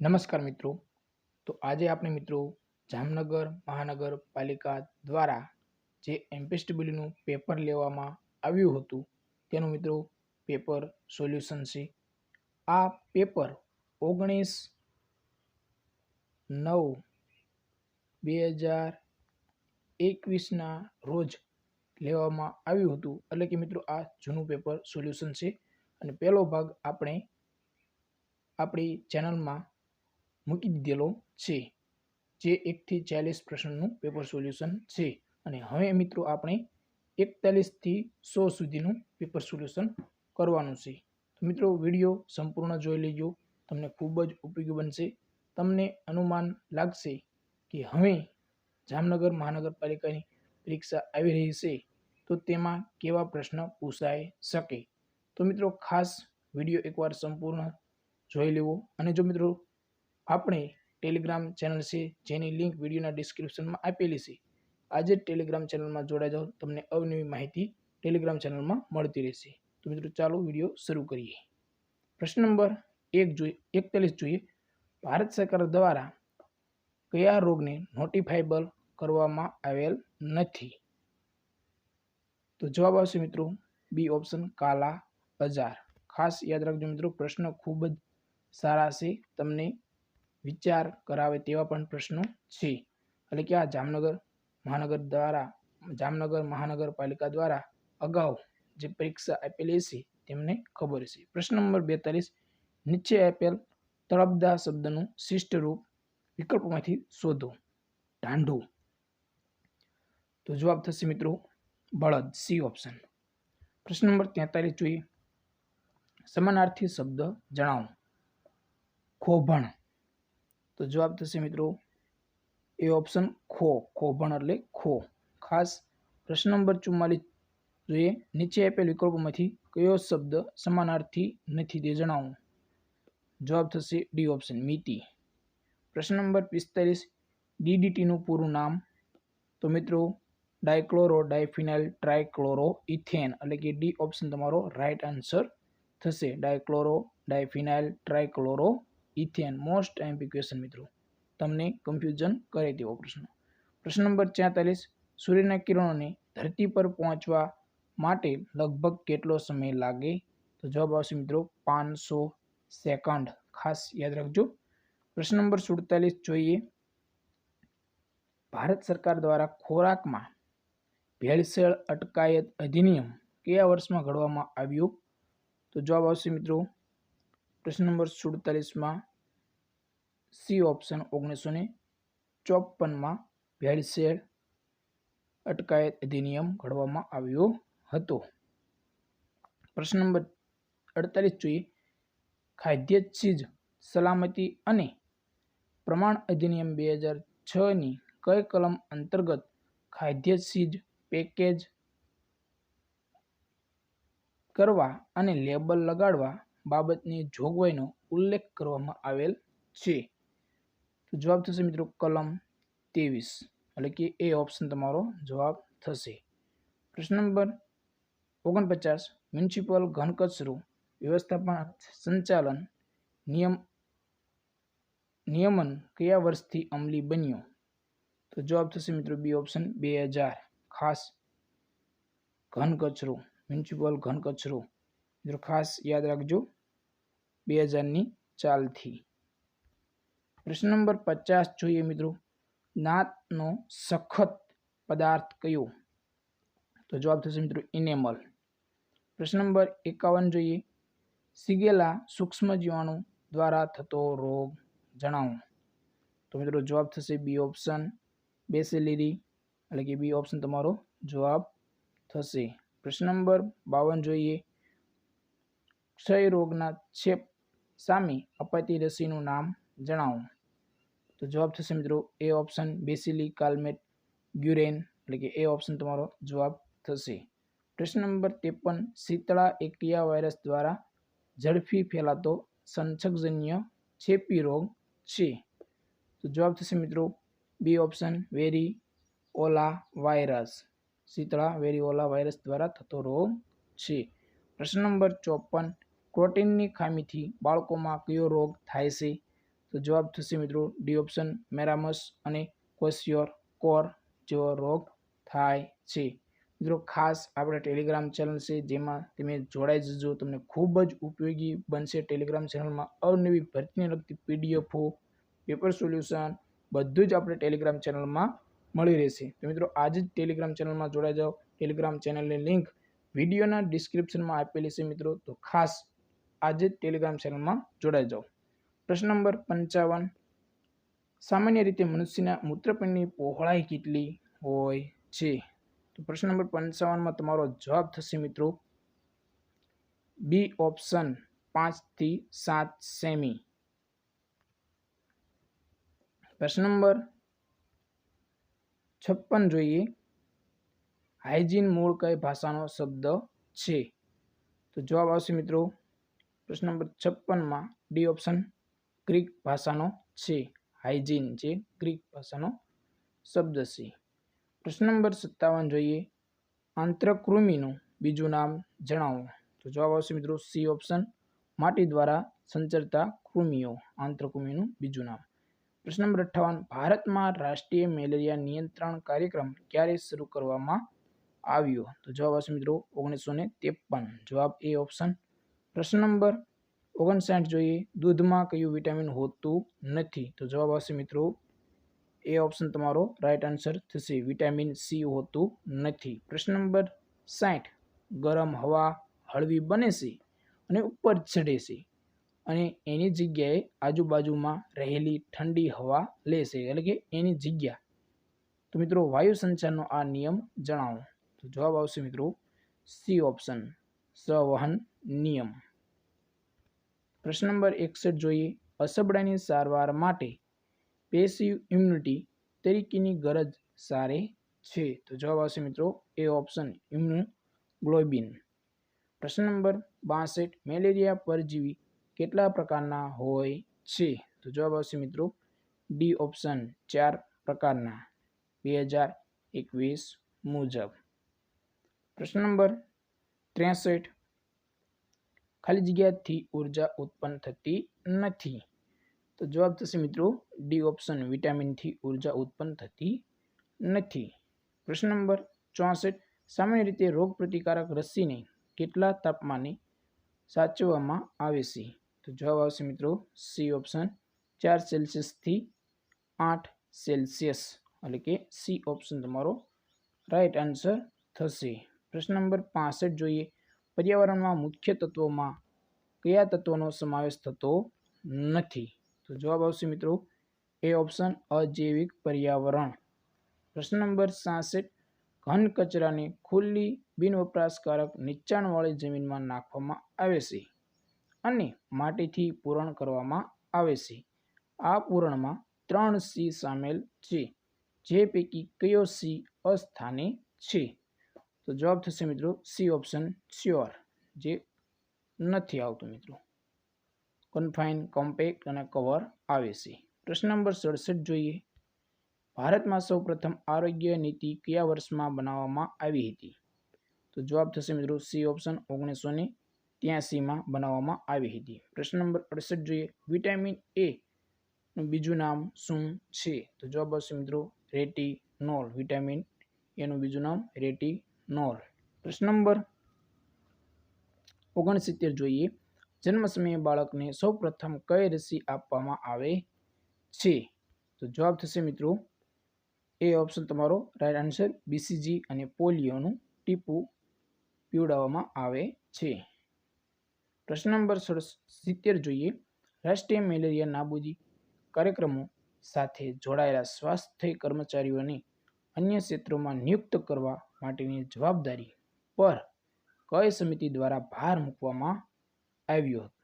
નમસ્કાર મિત્રો. તો આજે આપણે મિત્રો જામનગર મહાનગરપાલિકા દ્વારા જે એમપીએસડબલ્યુનું પેપર લેવામાં આવ્યું હતું, તેનું મિત્રો પેપર સોલ્યુશન છે. આ પેપર ઓગણીસ નવ બે હજાર એકવીસના રોજ લેવામાં આવ્યું હતું. એટલે કે મિત્રો આ જૂનું પેપર સોલ્યુશન છે. અને પહેલો ભાગ આપણે આપણી ચેનલમાં મૂકી દીધેલો છે. જે એકથી ચાલીસ પ્રશ્નનું પેપર સોલ્યુશન છે. અને હવે મિત્રો આપણે એકતાલીસથી સો સુધીનું પેપર સોલ્યુશન કરવાનું છે. તો મિત્રો વીડિયો સંપૂર્ણ જોઈ લેજો. તમને ખૂબ જ ઉપયોગી બનશે. તમને અનુમાન લાગશે કે હવે જામનગર મહાનગરપાલિકાની પરીક્ષા આવી રહી છે. તો તેમાં કેવા પ્રશ્ન પૂછાઈ શકે? તો મિત્રો ખાસ વીડિયો એકવાર સંપૂર્ણ જોઈ લેવો. અને જો મિત્રો આપણે ટેલિગ્રામ ચેનલ છે, જેની લિંક વિડીયોના ડિસ્ક્રિપ્શનમાં આપેલી છે. આજે ટેલિગ્રામ ચેનલમાં જોડાઈ જાઓ, તમને અવનવી માહિતી ટેલિગ્રામ ચેનલમાં મળતી રહેશે. તો મિત્રો, ચાલો વીડિયો શરૂ કરીએ. પ્રશ્ન નંબર એક જોઈએ, એકતાલીસ જોઈએ. ભારત સરકાર દ્વારા કયા રોગને નોટિફાઈબલ કરવામાં આવેલ નથી? તો જવાબ આવશે મિત્રો બી ઓપ્શન કાલા બજાર. ખાસ યાદ રાખજો મિત્રો, પ્રશ્ન ખૂબ જ સારા છે. તમને વિચાર કરાવે તેવા પણ પ્રશ્નો છે. એટલે કે આ જામનગર મહાનગર દ્વારા, જામનગર મહાનગરપાલિકા દ્વારા અગાઉ જે પરીક્ષા આપેલી છે તેમને ખબર છે. પ્રશ્ન નંબર બેતાલીસ, નીચે આપેલ તળપદા શબ્દનું શિષ્ટ રૂપ વિકલ્પોમાંથી શોધો. ઢાંઢું. તો જવાબ થશે મિત્રો બળદ, સી ઓપ્શન. પ્રશ્ન નંબર તેતાલીસ જોઈએ. સમાનાર્થી શબ્દ જણાવો. ખોભણ. તો જવાબ થશે મિત્રો એ ઓપ્શન ખો ખોભણ એટલે ખો. ખાસ પ્રશ્ન નંબર ચુમ્માલીસ જોઈએ નીચે આપેલ વિકલ્પોમાંથી કયો શબ્દ સમાનાર્થી નથી તે જણાવો. જવાબ થશે ડી ઓપ્શન મિતિ પ્રશ્ન નંબર પિસ્તાલીસ, ડીડીટીનું પૂરું નામ. તો મિત્રો ડાયક્લોરો ડાયફિનાઇલ ટ્રાયક્લોરો ઇથેન એટલે કે ડી ઓપ્શન તમારો રાઇટ આન્સર થશે. Dichloro ડાયફિનાઇલ trichloro ethane most MP મિત્રો. તમને કન્ફ્યુઝન કરે તેવો પ્રશ્ન. પ્રશ્ન નંબર છેતાલીસ, સૂર્યના કિરણોને ધરતી પર પહોંચવા માટે લગભગ કેટલો સમય લાગે? તો જવાબ આવશે મિત્રો પાંચસો સેકન્ડ. ખાસ યાદ રાખજો. પ્રશ્ન નંબર સુડતાલીસ જોઈએ. ભારત સરકાર દ્વારા ખોરાકમાં ભેળસેળ અટકાયત અધિનિયમ કયા વર્ષમાં ઘડવામાં આવ્યું? તો જવાબ આવશે મિત્રો પ્રશ્ન નંબર સુડતાલીસમાં સી ઓપ્શન ઓગણીસો ને ચોપનમાં ભેળસેળ અટકાયત અધિનિયમ ઘડવામાં આવ્યો હતો. પ્રશ્ન નંબર અડતાલીસ જોઈએ. ખાદ્ય ચીજ સલામતી અને પ્રમાણ અધિનિયમ બે હજાર છની કઈ કલમ અંતર્ગત ખાદ્ય ચીજ પેકેજ કરવા અને લેબલ લગાડવા બાબતની જોગવાઈનો ઉલ્લેખ કરવામાં આવેલ છે. તો જવાબ થશે મિત્રો કલમ ત્રેવીસ. એટલે કે એ ઓપ્શન તમારો જવાબ થશે. પ્રશ્ન નંબર ઓગણપચાસ. મ્યુનિસિપલ ઘન કચરો વ્યવસ્થાપન સંચાલન નિયમ નિયમન કયા વર્ષથી અમલી બન્યો? તો જવાબ થશે મિત્રો બી ઓપ્શન બે હજાર. ખાસ ઘન કચરો મ્યુનિસિપલ ઘન કચરો મિત્રો ખાસ યાદ રાખજો બે હજારની ચાલથી પ્રશ્ન નંબર પચાસ જોઈએ મિત્રો નાતનો સખત પદાર્થ કયો તો જવાબ થશે મિત્રો ઇનેમલ પ્રશ્ન નંબર એકાવન જોઈએ સિગેલા સૂક્ષ્મ જીવાણુ દ્વારા થતો રોગ જણાવો તો મિત્રો જવાબ થશે બી ઓપ્શન બેસેલેરી એટલે કે બી ઓપ્શન તમારો જવાબ થશે પ્રશ્ન નંબર બાવન જોઈએ ક્ષય રોગના ચેપ સામે અપાતી રસીનું નામ જણાવો. તો જવાબ થશે મિત્રો એ ઓપ્શન બેસિલી કાલ્મેટ ગ્યુરેન એટલે કે એ ઓપ્શન તમારો જવાબ થશે. પ્રશ્ન નંબર ત્રેપન, શીતળા એકિયા વાયરસ દ્વારા ઝડપી ફેલાતો સંસર્ગજન્ય ચેપી રોગ છે. તો જવાબ થશે મિત્રો B option variola virus. શીતળા વેરીઓલા વાયરસ દ્વારા થતો રોગ છે. પ્રશ્ન નંબર ચોપન પ્રોટીનની ખામીથી બાળકોમાં કયો રોગ થાય છે? તો જવાબ થશે મિત્રો ડી ઓપ્શન મેરામસ અને કોસ્યોર કોર જેવો રોગ થાય છે. મિત્રો ખાસ આપણે ટેલિગ્રામ ચેનલ છે જેમાં તમે જોડાઈ જજો. તમને ખૂબ જ ઉપયોગી બનશે ટેલિગ્રામ ચેનલમાં અવનવી ભરતીને લગતી પીડીએફો, પેપર સોલ્યુશન બધું જ આપણે ટેલિગ્રામ ચેનલમાં મળી રહેશે. તો મિત્રો આજે જ ટેલિગ્રામ ચેનલમાં જોડાઈ જાઓ. ટેલિગ્રામ ચેનલની લિંક વિડીયોના ડિસ્ક્રિપ્શનમાં આપેલી છે મિત્રો. તો ખાસ આજે જ ટેલિગ્રામ ચેનલમાં જોડાઈ જાઓ. પ્રશ્ન નંબર પંચાવન. સામાન્ય રીતે મનુષ્યના મૂત્રપિંડની પહોળાઈ કેટલી હોય છે? તો પ્રશ્ન નંબર પંચાવનમાં તમારો જવાબ થશે મિત્રો બી ઓપ્શન પાંચથી સાત સેમી. પ્રશ્ન નંબર છપ્પન જોઈએ. હાઇજીન મૂળ કઈ ભાષાનો શબ્દ છે? તો જવાબ આવશે મિત્રો પ્રશ્ન નંબર છપ્પનમાં ડી ઓપ્શન ગ્રીક ભાષાનો છે. હાઇજીન જે ગ્રીક ભાષાનો શબ્દ છે. પ્રશ્ન નંબર સત્તાવન જોઈએ. આંતરકૃમિનું બીજું નામ જણાવો. તો જવાબ આવશે મિત્રો સી ઓપ્શન. માટી દ્વારા સંચરતા કૃમિઓ, આંતરકૃમિનું બીજું નામ. પ્રશ્ન નંબર અઠ્ઠાવન. ભારતમાં રાષ્ટ્રીય મેલેરિયા નિયંત્રણ કાર્યક્રમ ક્યારે શરૂ કરવામાં આવ્યો? તો જવાબ આવશે મિત્રો ઓગણીસો ને ત્રેપન. જવાબ એ ઓપ્શન પ્રશ્ન નંબર ઓગણસાઠ જોઈએ. દૂધમાં કયું વિટામિન હોતું નથી? તો જવાબ આવશે મિત્રો, એ ઓપ્શન તમારો રાઈટ આન્સર થશે. વિટામિન સી હોતું નથી. પ્રશ્ન નંબર સાઠ, ગરમ હવા હળવી બને છે અને ઉપર ચડે છે અને એની જગ્યાએ આજુબાજુમાં રહેલી ઠંડી હવા લેશે એટલે કે એની જગ્યા. તો મિત્રો, વાયુ સંચારનો આ નિયમ જણાવો. તો જવાબ આવશે મિત્રો, સી ઓપ્શન સંવહન નિયમ. પ્રશ્ન નંબર એકસઠ જોઈએ. અસબડાની સારવાર માટે પેસિવ ઇમ્યુનિટી તરીકેની ગરજ સારે છે. તો જવાબ આવશે મિત્રો એ ઓપ્શન ઇમ્યુનોગ્લોબિન પ્રશ્ન નંબર બાસઠ, મેલેરિયા પરજીવી કેટલા પ્રકારના હોય છે? તો જવાબ આવશે મિત્રો ડી ઓપ્શન ચાર પ્રકારના. બે હજાર એકવીસ મુજબ. પ્રશ્ન નંબર ત્રેસઠ ખાલી જગ્યાથી ઊર્જા ઉત્પન્ન થતી નથી. તો જવાબ થશે મિત્રો ડી ઓપ્શન વિટામિનથી ઊર્જા ઉત્પન્ન થતી નથી. પ્રશ્ન નંબર ચોસઠ, સામાન્ય રીતે રોગ પ્રતિકારક રસીને કેટલા તાપમાને સાચવવામાં આવે છે? તો જવાબ આવશે મિત્રો સી ઓપ્શન ચાર સેલ્સિયસથી આઠ સેલ્સિયસ એટલે કે સી ઓપ્શન તમારો રાઈટ આન્સર થશે. પ્રશ્ન નંબર પાસઠ જોઈએ. પર્યાવરણમાં મુખ્ય તત્વોમાં કયા તત્વોનો સમાવેશ થતો નથી? તો જવાબ આવશે મિત્રો, એ ઓપ્શન અજૈવિક પર્યાવરણ. પ્રશ્ન નંબર સાસઠ, ઘન કચરાને ખુલ્લી બિનવપરાશકારક નીચાણવાળી જમીનમાં નાખવામાં આવે છે અને માટીથી પૂરણ કરવામાં આવે છે. આ પૂરણમાં ત્રણ સી સામેલ છે. જે પૈકી કયો સી અસ્થાને છે? તો જવાબ થશે મિત્રો સી ઓપ્શન શ્યોર જે નથી આવતું મિત્રો. કન્ફાઇન કોમ્પેક્ટ અને કવર આવે છે. પ્રશ્ન નંબર સડસઠ જોઈએ. ભારતમાં સૌપ્રથમ આરોગ્ય નીતિ કયા વર્ષમાં બનાવવામાં આવી હતી? તો જવાબ થશે મિત્રો સી ઓપ્શન ઓગણીસો ને ત્યાસીમાં બનાવવામાં આવી હતી. પ્રશ્ન નંબર અડસઠ જોઈએ. વિટામિન એ નું બીજું નામ શું છે? તો જવાબ આવશે મિત્રો રેટિનોલ. વિટામિન એનું બીજું નામ રેટિનોલ પ્રશ્ન નંબર ઓગણસિત્તેર જોઈએ. જન્મ સમયે બાળકને સૌપ્રથમ કઈ રસી આપવામાં આવે છે? તો જવાબ થશે મિત્રો, એ ઓપ્શન તમારો રાઈટ આન્સર બીસીજી અને પોલિયોનું ટીપું પીવડાવવામાં આવે છે. પ્રશ્ન નંબર સિત્તેર જોઈએ. રાષ્ટ્રીય મેલેરિયા નાબૂદી કાર્યક્રમો સાથે જોડાયેલા સ્વાસ્થ્ય કર્મચારીઓને અન્ય ક્ષેત્રોમાં નિયુક્ત કરવા માટેની જવાબદારી પર કઈ સમિતિ દ્વારા ભાર મૂકવામાં આવ્યો હતો?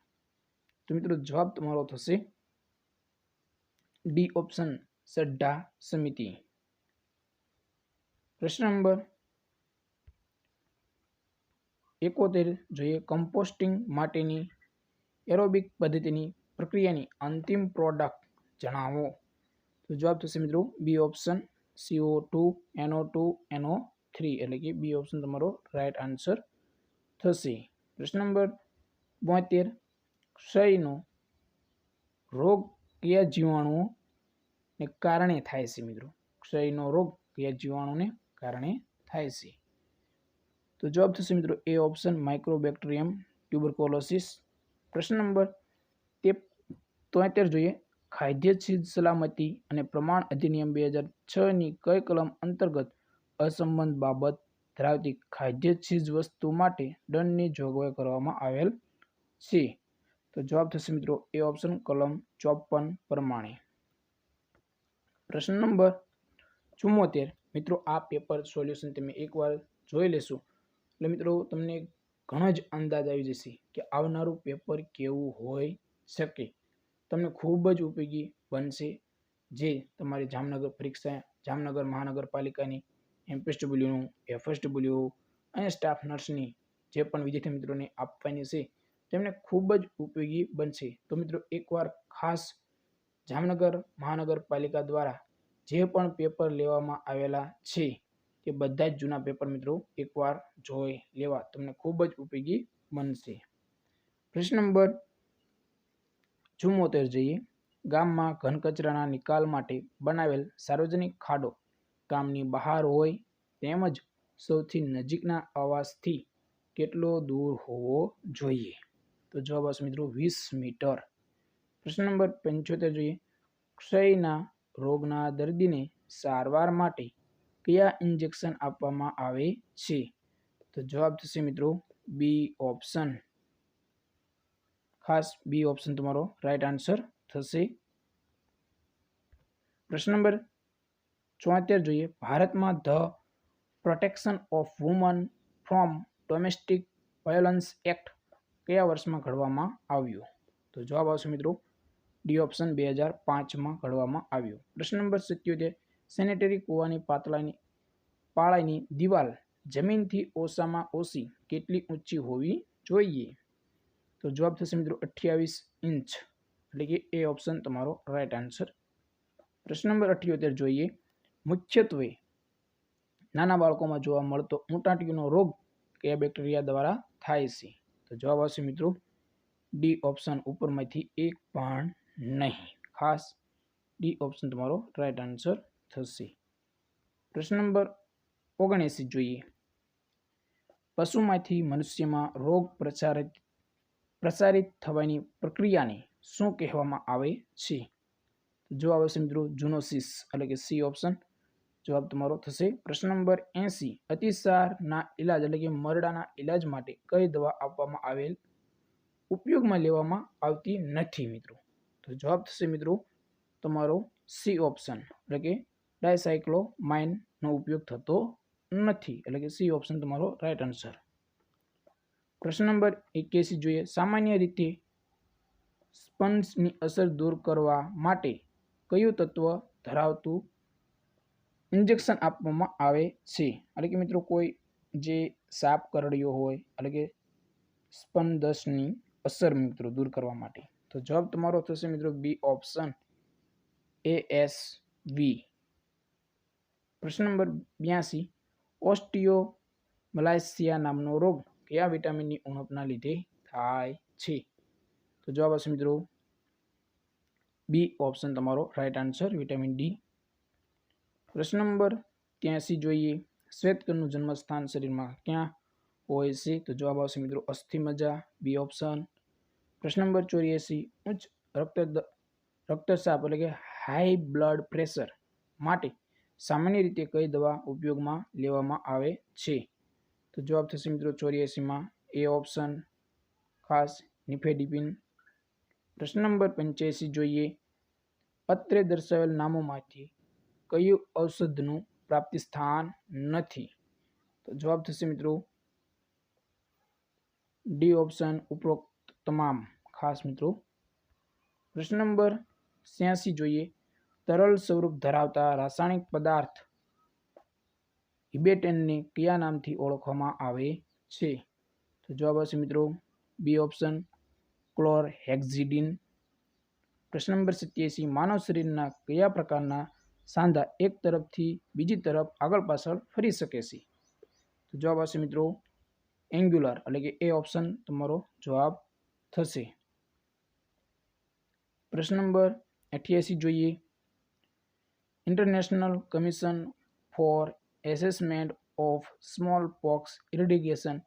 તો મિત્રો જવાબ તમારો થશે ડી ઓપ્શન સડ્ડા સમિતિ. પ્રશ્ન નંબર એકોતેર જોઈએ કમ્પોસ્ટિંગ માટેની એરોબિક પદ્ધતિની પ્રક્રિયાની અંતિમ પ્રોડક્ટ જણાવો. તો જવાબ થશે મિત્રો B option CO two, NO two, NO three એટલે કે બી ઓપ્શન તમારો રાઇટ આન્સર થશે. પ્રશ્ન નંબર બોતેર, ક્ષયનો રોગ કયા જીવાણુઓને કારણે થાય છે મિત્રો? ક્ષયનો રોગ કયા જીવાણુને કારણે થાય છે? તો જવાબ થશે મિત્રો એ ઓપ્શન માઇક્રોબેક્ટેરિયમ ટ્યુબરકોલોસિસ પ્રશ્ન નંબર તે તોતેર જોઈએ. ખાદ્ય ચીજ સલામતી અને પ્રમાણ અધિનિયમ બે હજાર છની કઈ કલમ અંતર્ગત અસંબંધ બાબત ધરાવતી ખાદ્ય ચીજ વસ્તુ માટે દંડની જોગવાઈ કરવામાં આવેલ છે. તો જવાબ થશે મિત્રો એ ઓપ્શન કલમ ચોપન પ્રમાણે. પ્રશ્ન નંબર ચુમ્મોતેર. મિત્રો આ પેપર સોલ્યુશન તમે એકવાર જોઈ લેશો. એટલે મિત્રો તમને ઘણો જ અંદાજ આવી જશે કે આવનારું પેપર કેવું હોઈ શકે. તમને ખૂબ જ ઉપયોગી બનશે. જે તમારી જામનગર પરીક્ષા, જામનગર મહાનગરપાલિકાની એમપીએસડબલ્યુનું, એફએસડબલ્યુ અને સ્ટાફ નર્સની જે પણ વિદ્યાર્થી મિત્રોને આપવાની છે, તેમને ખૂબ જ ઉપયોગી બનશે. તો મિત્રો, એકવાર ખાસ જામનગર મહાનગરપાલિકા દ્વારા જે પણ પેપર લેવામાં આવેલા છે, તે બધા જ જૂના પેપર મિત્રો એકવાર જોઈ લેવા તમને ખૂબ જ ઉપયોગી બનશે. પ્રશ્ન નંબર ચુમ્મોતેર જઈએ. ગામમાં ઘન કચરાના નિકાલ માટે બનાવેલ સાર્વજનિક ખાડો ગામની બહાર હોય તેમજ સૌથી નજીકના આવાસથી કેટલો દૂર હોવો જોઈએ? તો જવાબ આવશે મિત્રો વીસ મીટર. પ્રશ્ન નંબર પંચોતેર જોઈએ. ક્ષયના રોગના દર્દીને સારવાર માટે કયા ઇન્જેક્શન આપવામાં આવે છે? તો જવાબ થશે મિત્રો બી ઓપ્શન. ખાસ બી ઓપ્શન તમારો રાઈટ આન્સર થશે. પ્રશ્ન નંબર ચોતેર જોઈએ. ભારતમાં the protection of woman from domestic violence act કયા વર્ષમાં ઘડવામાં આવ્યું? તો જવાબ આવશે મિત્રો ડી ઓપ્શન બે હજાર પાંચમાં ઘડવામાં આવ્યો. પ્રશ્ન નંબર સિત્યોતેર. સેનેટરી કૂવાની પાતળાની પાળાની દિવાલ જમીનથી ઓછામાં ઓછી કેટલી ઊંચી હોવી જોઈએ? તો જવાબ થશે મિત્રો અઠ્યાવીસ ઇંચ. એટલે કે એ ઓપ્શન તમારો રાઈટ આન્સર. પ્રશ્ન નંબર અઠ્યોતેર જોઈએ. મુખ્યત્વે નાના બાળકોમાં જોવા મળતો ઊંટાટીનો રોગ કયા બેક્ટેરિયા દ્વારા થાય છે? તો જવાબ આવશે મિત્રો ડી ઓપ્શન ઉપરમાંથી એક પણ નહીં. ખાસ ડી ઓપ્શન તમારો રાઈટ આન્સર થશે. પ્રશ્ન નંબર ઓગણએંસી જોઈએ. પશુમાંથી મનુષ્યમાં રોગ પ્રચારિત, પ્રસારિત થવાની પ્રક્રિયાને શું કહેવામાં આવે છે? જવાબ આવશે મિત્રો જુનોસિસ, એટલે કે સી ઓપ્શન. જવાબ તમારો થશે. પ્રશ્ન નંબર એંસી. અતિસારના ઇલાજ એટલે કે મરડાના ઇલાજ માટે કઈ દવા આપવામાં આવેલ ઉપયોગમાં લેવામાં આવતી નથી મિત્રો. તો જવાબ થશે મિત્રો તમારો સી ઓપ્શન. એટલે કે ડાયસાયક્લોમાઇનનો ઉપયોગ થતો નથી. એટલે કે સી ઓપ્શન તમારો રાઈટ આન્સર. પ્રશ્ન નંબર એક્યાસી જોઈએ. સામાન્ય રીતે સ્પન્સની અસર દૂર કરવા માટે કયું તત્વ ધરાવતું ઇન્જેક્શન આપવામાં આવે છે. એટલે કે મિત્રો કોઈ જે સાપ કરડ્યો હોય, એટલે કે સ્પંદસની અસર મિત્રો દૂર કરવા માટે. તો જવાબ તમારો થશે મિત્રો B option A S V. પ્રશ્ન નંબર બ્યાસી. ઓસ્ટિયો મલાઇસિયા નામનો રોગ કયા વિટામિનની ઉણપના લીધે થાય છે? તો જવાબ આવશે મિત્રો બી ઓપ્શન તમારો રાઈટ આન્સર વિટામિન ડી પ્રશ્ન નંબર ત્યાંસી જોઈએ. શ્વેતકણનું જન્મસ્થાન શરીરમાં ક્યાં હોય છે? તો જવાબ આવશે મિત્રો અસ્થિમજા બી ઓપ્શન. પ્રશ્ન નંબર ચોર્યાસી, ઉચ્ચ રક્ત રક્તચાપ એટલે કે હાઈ બ્લડ પ્રેશર માટે સામાન્ય રીતે કઈ દવા ઉપયોગમાં લેવામાં આવે છે? તો જવાબ થશે મિત્રો ચોર્યાસીમાં, એ ઓપ્શન. ખાસ નિફેડિપિન. પ્રશ્ન નંબર પંચ્યાસી જોઈએ. પત્રે દર્શાવેલ નામોમાંથી કયું ઔષધનું પ્રાપ્તિ સ્થાન નથી? તો જવાબ થશે મિત્રો ડી ઓપ્શન ઉપરોક્ત તમામ. ખાસ મિત્રો, પ્રશ્ન નંબર છ્યાસી જોઈએ. તરલ સ્વરૂપ ધરાવતા રાસાયણિક પદાર્થ હિબેટેનને કયા નામથી ઓળખવામાં આવે છે? તો જવાબ આવશે મિત્રો બી ઓપ્શન ક્લોર હેક્ઝિડિન પ્રશ્ન નંબર સત્યાસી, માનવ શરીરના કયા પ્રકારના સાંધા એક તરફથી બીજી તરફ આગળ પાછળ ફરી શકે છે. તો જવાબ આવશે મિત્રો એંગ્યુલર, એટલે કે એ ઓપ્શન તમારો જવાબ થશે. પ્રશ્ન નંબર અઠ્યાસી જોઈએ. International commission for assessment of smallpox eradication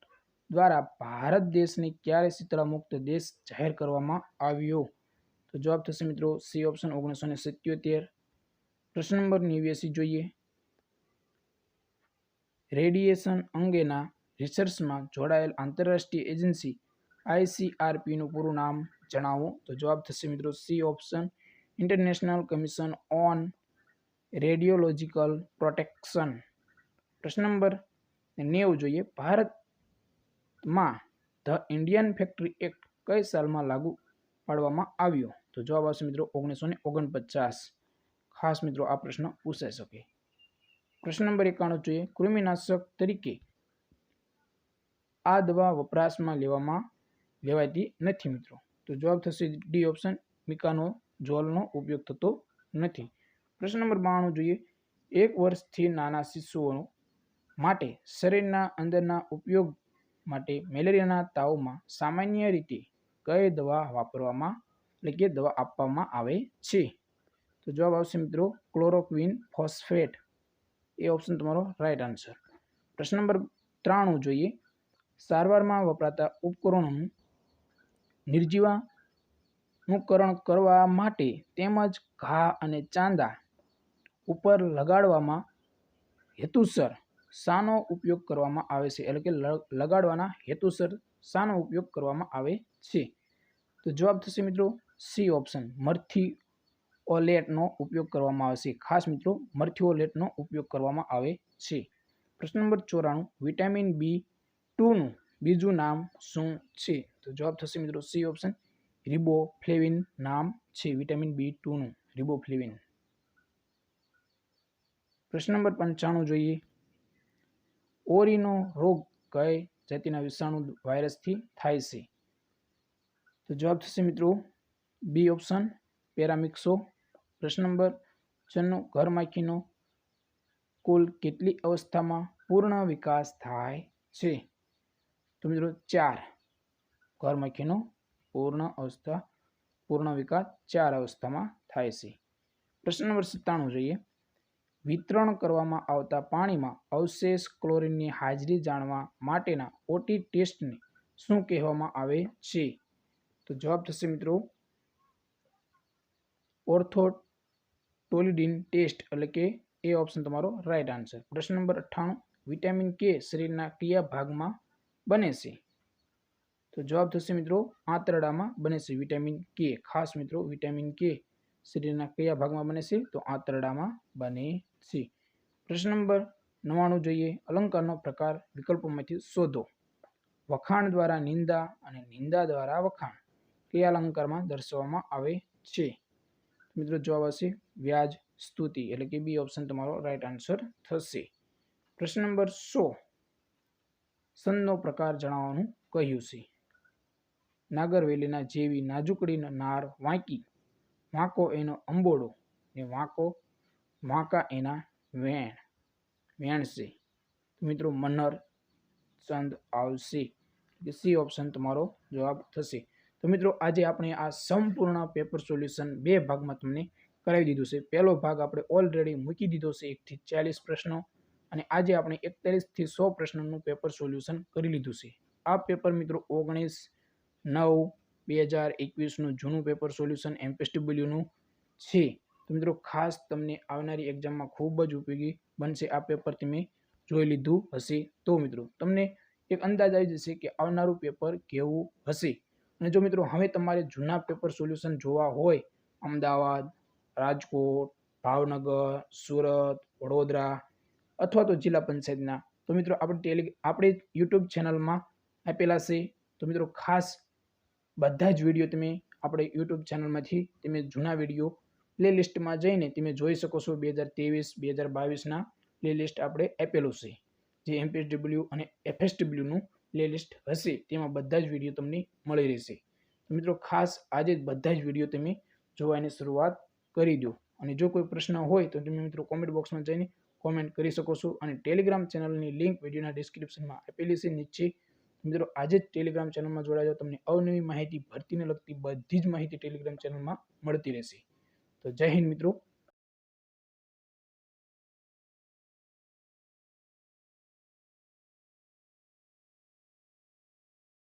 દ્વારા ભારત દેશને ક્યારે શીતળામુક્ત દેશ જાહેર કરવામાં આવ્યો? તો જવાબ થશે મિત્રો સી ઓપ્શન ઓગણીસો ને સિત્યોતેર. પ્રશ્ન નંબર નેવ્યાસી જોઈએ. રેડિયેશન અંગેના રિસર્ચમાં જોડાયેલ આંતરરાષ્ટ્રીય એજન્સી આઈસીઆરપીનું પૂરું નામ જણાવો. તો જવાબ થશે મિત્રો C option, international commission on radiological protection. પ્રશ્ન નંબર નેવું જોઈએ. ભારતમાં ધ ઇન્ડિયન ફેક્ટરી એક્ટ કઈ સાલમાં લાગુ પાડવામાં આવ્યો? તો જવાબ આવશે મિત્રો ઓગણીસો ને ઓગણપચાસ. ખાસ મિત્રો આ પ્રશ્ન પૂછાઈ શકે. પ્રશ્ન નંબર એકાણું જોઈએ. કૃમિનાશક તરીકે આ દવા વપરાશમાં લેવામાં લેવાતી નથી મિત્રો. તો જવાબ થશે ડી ઓપ્શન મિકાનો જોલનો ઉપયોગ થતો નથી. પ્રશ્ન નંબર બાણું જોઈએ. એક વર્ષથી નાના શિશુઓ માટે શરીરના અંદરના ઉપયોગ માટે મેલેરિયાના તાવમાં સામાન્ય રીતે કઈ દવા વાપરવામાં એટલે કે દવા આપવામાં આવે છે? તો જવાબ આવશે મિત્રો ક્લોરોક્વિન ફોસ્ફેટ. એ ઓપ્શન તમારો રાઈટ આન્સર પ્રશ્ન નંબર ત્રાણું જોઈએ. સારવારમાં વપરાતા ઉપકરણોનું નિર્જીવાનુકરણ કરવા માટે તેમજ ઘા અને ચાંદા ઉપર લગાડવામાં હેતુસર શાનો ઉપયોગ કરવામાં આવે છે. એટલે કે લગાડવાના હેતુસર શાનો ઉપયોગ કરવામાં આવે છે. તો જવાબ થશે મિત્રો સી ઓપ્શન, મરથી ઓલેટનો ઉપયોગ કરવામાં આવે છે. ખાસ મિત્રો મર્થિઓલેટનો ઉપયોગ કરવામાં આવે છે. પ્રશ્ન નંબર ચોરાણું, વિટામિન બી ટુનું બીજું નામ શું છે? તો જવાબ થશે મિત્રો સી ઓપ્શન, રિબોફ્લેવિન નામ છે, વિટામિન બી ટુનું, રિબોફ્લેવિન. પ્રશ્ન નંબર પંચાણું જોઈએ. ઓરીનો રોગ કઈ જાતિના વિષાણુ વાયરસથી થાય છે? તો જવાબ થશે મિત્રો બી ઓપ્શન, પેરામિક્સો પ્રશ્ન નંબર છન્નું ઘરમાખીનો કુલ કેટલી અવસ્થામાં પૂર્ણ વિકાસ થાય છે? તો મિત્રો ચાર ઘરમાખીનો પૂર્ણ અવસ્થા, પૂર્ણ વિકાસ ચાર અવસ્થામાં થાય છે. પ્રશ્ન નંબર સત્તાણું જોઈએ. વિતરણ કરવામાં આવતા પાણીમાં અવશેષ ક્લોરીનની હાજરી જાણવા માટેના ઓટી ટેસ્ટને શું કહેવામાં આવે છે? તો જવાબ થશે મિત્રો ઓર્થોટોલિડિન ટેસ્ટ, એટલે કે એ ઓપ્શન તમારો રાઈટ આન્સર પ્રશ્ન નંબર અઠ્ઠાણું વિટામિન કે શરીરના કયા ભાગમાં બને છે? તો જવાબ થશે મિત્રો આંતરડામાં બને છે વિટામિન કે ખાસ મિત્રો વિટામિન કે શરીરના કયા ભાગમાં બને છે, તો આંતરડામાં બને છે. પ્રશ્ન નંબર નવાણું જોઈએ, અલંકારનો પ્રકાર વિકલ્પોમાંથી શોધો. વખાણ દ્વારા નિંદા અને નિંદા દ્વારા વખાણ. કયા અલંકારમાં દર્શાવવામાં આવે છે. મિત્રો જવાબ આવશે વ્યાજ સ્તુતિ. એટલે કે બી ઓપ્શન તમારો રાઈટ આન્સર થશે. પ્રશ્ન નંબર સો. સંદનો પ્રકાર જણાવવાનું કહ્યું છે. નાગરવેલીના જેવી નાજુકડીનો નાર વાંકી. વાંકો એનો અંબોડો ને વાંકો વાંકા એના વેણ. વેણશે મિત્રો મનર ચંદ આવશે. સી ઓપ્શન તમારો જવાબ થશે. તો મિત્રો, આજે આપણે આ સંપૂર્ણ પેપર સોલ્યુશન બે ભાગમાં તમને કરાવી દીધું છે. પહેલો ભાગ આપણે ઓલરેડી મૂકી દીધો છે એકથી ચાલીસ પ્રશ્નો અને આજે આપણે એકતાલીસથી સો પ્રશ્નોનું પેપર સોલ્યુશન કરી લીધું છે. આ પેપર મિત્રો ઓગણીસ, નવ, બે હજાર એકવીસનું જૂનું પેપર સોલ્યુશન એમપીએસડબલ્યુનું છે. તો મિત્રો, ખાસ તમને આવનારી એક્ઝામમાં ખૂબ જ ઉપયોગી બનશે આ પેપર તમે જોઈ લીધું હશે. તો મિત્રો, તમને એક અંદાજ આવી જશે કે આવનારું પેપર કેવું હશે? અને જો મિત્રો હવે તમારે જૂના પેપર સોલ્યુશન જોવા હોય, અમદાવાદ, રાજકોટ, ભાવનગર, સુરત, વડોદરા અથવા તો જિલ્લા પંચાયતના, તો મિત્રો આપણે ટેલિ આપણે યુટ્યુબ ચેનલમાં આપેલા છે. તો મિત્રો ખાસ બધા જ વીડિયો તમે આપણે યુટ્યુબ ચેનલમાંથી તમે જૂના વીડિયો પ્લે લિસ્ટમાં જઈને તમે જોઈ શકો છો બે હજાર ત્રેવીસ, બે હજાર બાવીસના પ્લેલિસ્ટ આપણે આપેલું છે. જે એમપીએસડબલ્યુ અને એફએસડબલ્યુનું પ્લે લિસ્ટ હશે, તેમાં બધા જ વીડિયો તમને મળી રહેશે. મિત્રો, ખાસ આજે બધા જ વીડિયો તમે જોવાની શરૂઆત કરી દો. અને જો કોઈ પ્રશ્ન હોય, તો તમે મિત્રો કોમેન્ટ બોક્સમાં જઈને કોમેન્ટ કરી શકો છો. અને ટેલિગ્રામ ચેનલની લિંક વિડીયોના ડિસ્ક્રિપ્શનમાં આપેલી છે, નીચે. મિત્રો, આજે જ ટેલિગ્રામ ચેનલમાં જોડાજો તમને અવનવી માહિતી ભરતીને લગતી બધી જ માહિતી ટેલિગ્રામ ચેનલમાં મળતી રહેશે. તો જય હિન્દ મિત્રો.